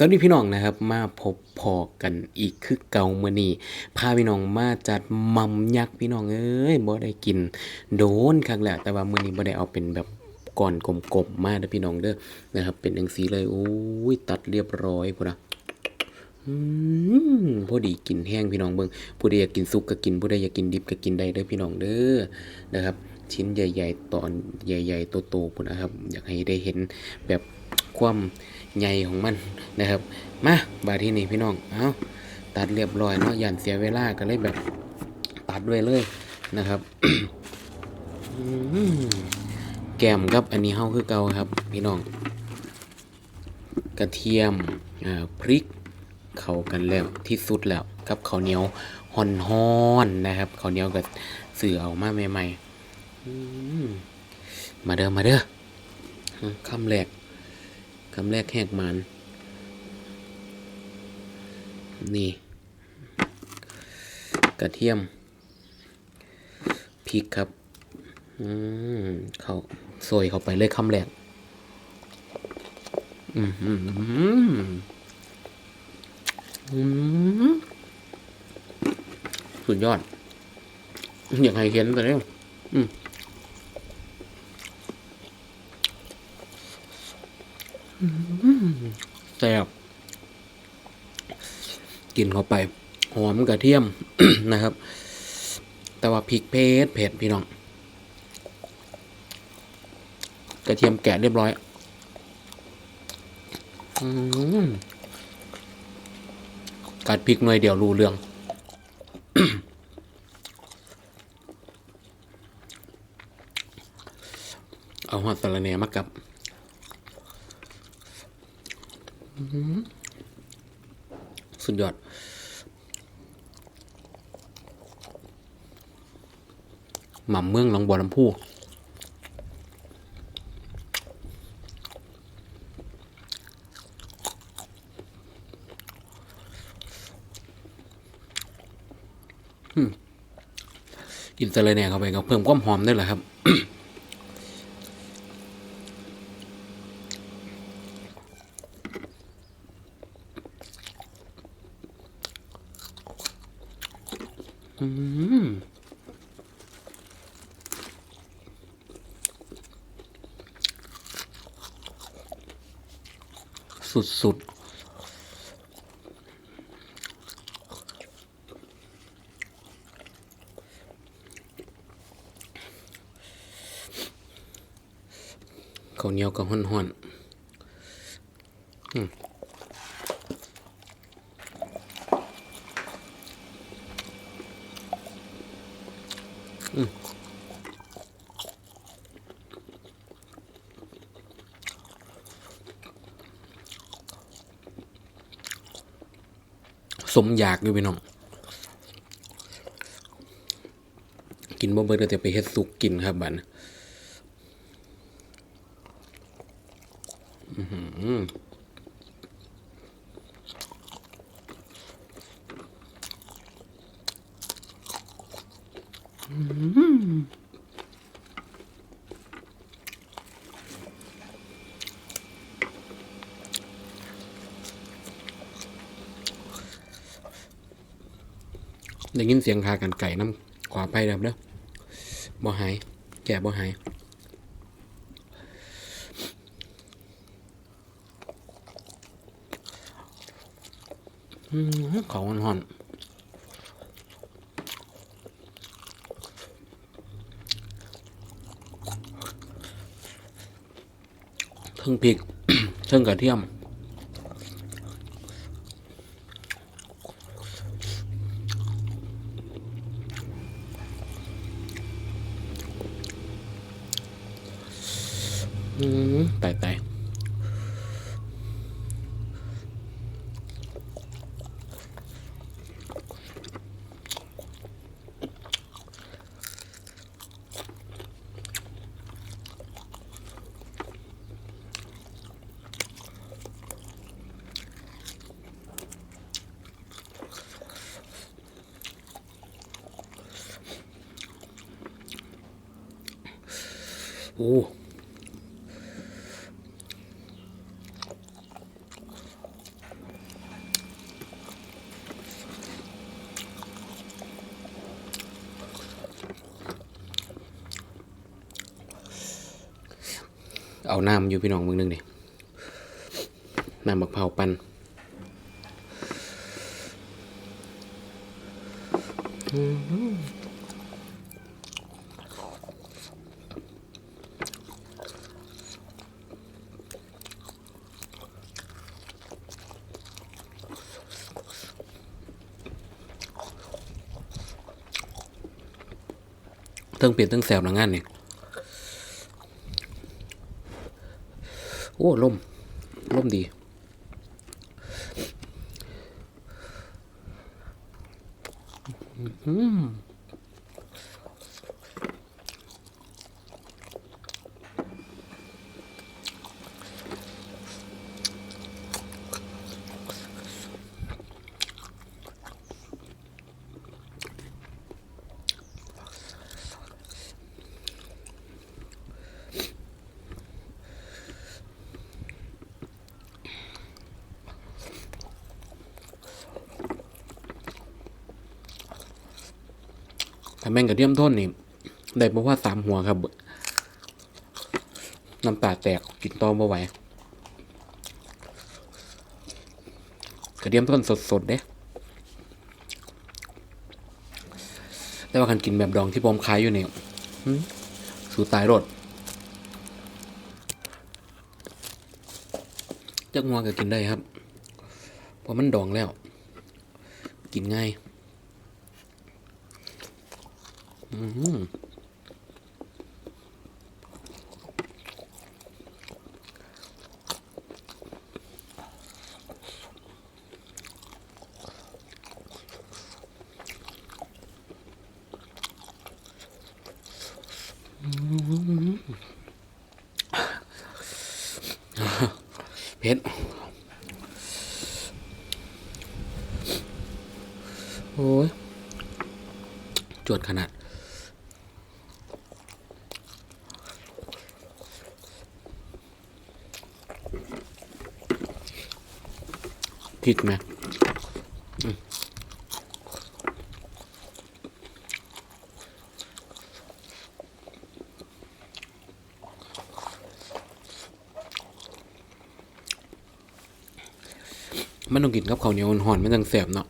สวัสดีพี่น้องนะครับ มาพบพอกันอีกคือเก่ามื้อนี้พาพี่น้องมาจัดมัมยักษ์พี่น้องเอ้ยบ่ได้กิน โดนครั้งแหละแต่ว่าเมื้อนี้บ่ได้เอาเป็นแบบก่อนกลมๆมาเด้อพี่น้องเด้อนะครับ เป็นจังซี่เลยโอ้ยตัดเรียบร้อยพุ่นนะอืมพอดีกินแห้งพี่น้องเบิ่งผู้ใดอยากกินสุกก็กินผู้ใดอยากกินดิบก็กินได้เด้อพี่น้องเด้อนะครับ ชิ้นใหญ่ ๆ ตอนใหญ่ ๆ โตๆพุ่นนะครับ อยากให้ได้เห็นแบบความ ใหญ่ของมันนะครับ มาบาที่นี่พี่น้องเอาตัดเรียบร้อยเนาะยันเสียเวลาก็เลยแบบตัดด้วยเลยนะครับแกมครับอันนี้เฮาคือเก่าครับ พี่น้อง กระเทียมพริกเข้ากันแล้วที่สุดแล้วกับข้าวเหนียวห่อนๆนะครับข้าวเหนียวก็สื่อเอามาใหม่ๆมมาเด้อมาเด้ออืมคำแรก คำแรกแหกมัน นี่ กระเทียมพริกครับ อืมเขาโซยเข้าไปเลยคำแรก อืมอืมอืมอืมสุดยอด อยากให้เห็นแต่เนี้ยอืมอืม แซ่บกินเข้าไป หอมกระเทียมนะครับ แต่ว่าพริกเผ็ดเผ็ดพี่น้อง กระเทียมแกะเรียบร้อยอกัดพริกหน่อยเดียวรู้เรื่องเอาหัวสะระแหน่มากับอื้อหือ สุดยอด หม่ำเมืองหนองบัวลำพูอืมกินสะเลยแหน่เข้าไปก็เพิ่มความหอมได้แหละครับ อืมสุดๆข้าวเหนียวกับห่อนๆ มสมอยากอยู่พี่น้อง กินบ่เบิดก็จะไปเฮ็ดสุกกินครับบัดนอื้ออืม ได้ยินเสียงคากันไก่น้ำขวาไปแบบเด้อบ่หาย แก่บ่หายอืมเขาหอนๆเทิงพริกเทิงกระเทียม ตายตายโอ้ เอาน้ำอยู่พี่น้องมึงนึงนี่น้ำบักเผาวปันอื้อหือเทั้งเปลี่ยนเทั้งแสบหนังงานนี่ โอ้ลมลมดี อืม แมงกระเทียมท่นนี่ได้เพราะว่าสามหัวครับน้ำตาแตกกินตอบ่ไหวกระเทียมท่นสดๆเด้แต่ว่าคันกินแบบดองที่ผมขายอยู่นี่หืมสู่ตายรถจักงัวก็กินได้ครับเพราะมันดองแล้ว กินง่าย อืมเผ็ดโอ้ยจวดขนาด ผิดไหมมันต้องกินกับข้าวเหนียวห่อนมันจังแสบเนาะ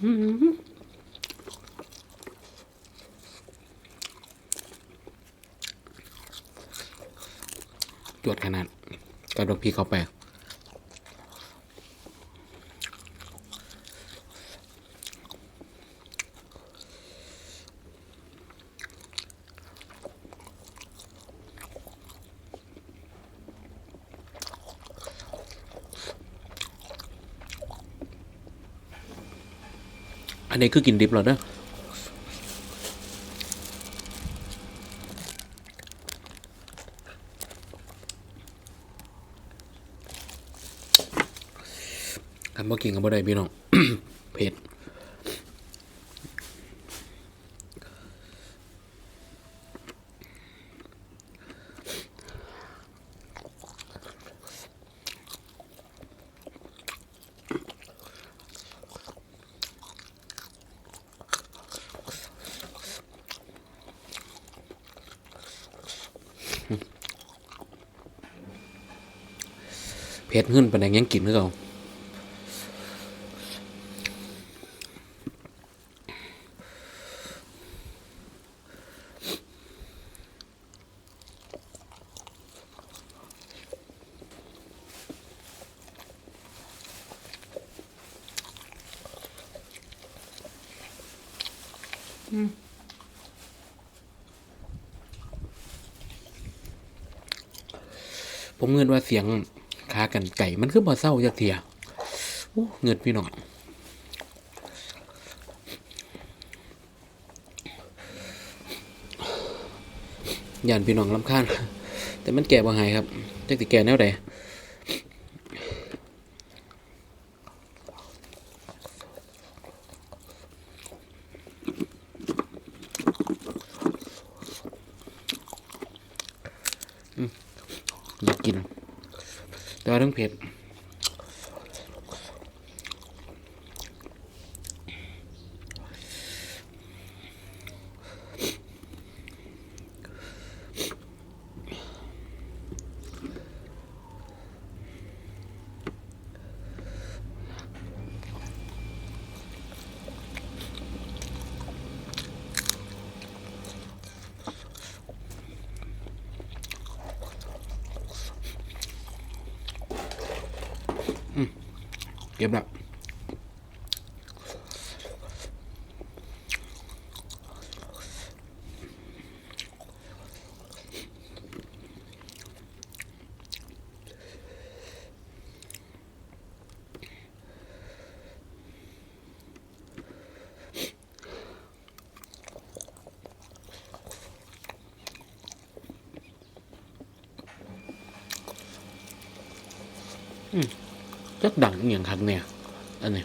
จวดขนาดกระดกพี่เข้าไป อันนี้คือกินดิบเหรอเด้อคันบ่กินก็บ่ได้พี่น้องเผ็ด เผ็ดขึ้นปานใดยังกินคือเก่าผมเงินว่าเสียง คากันไก่มันคือบ่เศร้าจักเทียเงินพี่น้องยานพี่น้องลำคาญแต่มันแก่บ่หายครับจักสิแก่แนวใด กิน แต่ว่าทั้ง เผ็ดเก็บละ จักดังอย่างคักเนี่ยอันนี้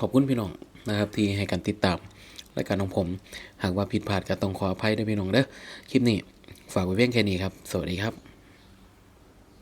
ขอบคุณพี่น้องนะครับที่ให้การติดตามรายการของผม หากว่าผิดพลาดก็ต้องขออภัยด้วยพี่น้องเด้อคลิปนี้ฝากไว้เพียงแค่นี้ครับ สวัสดีครับ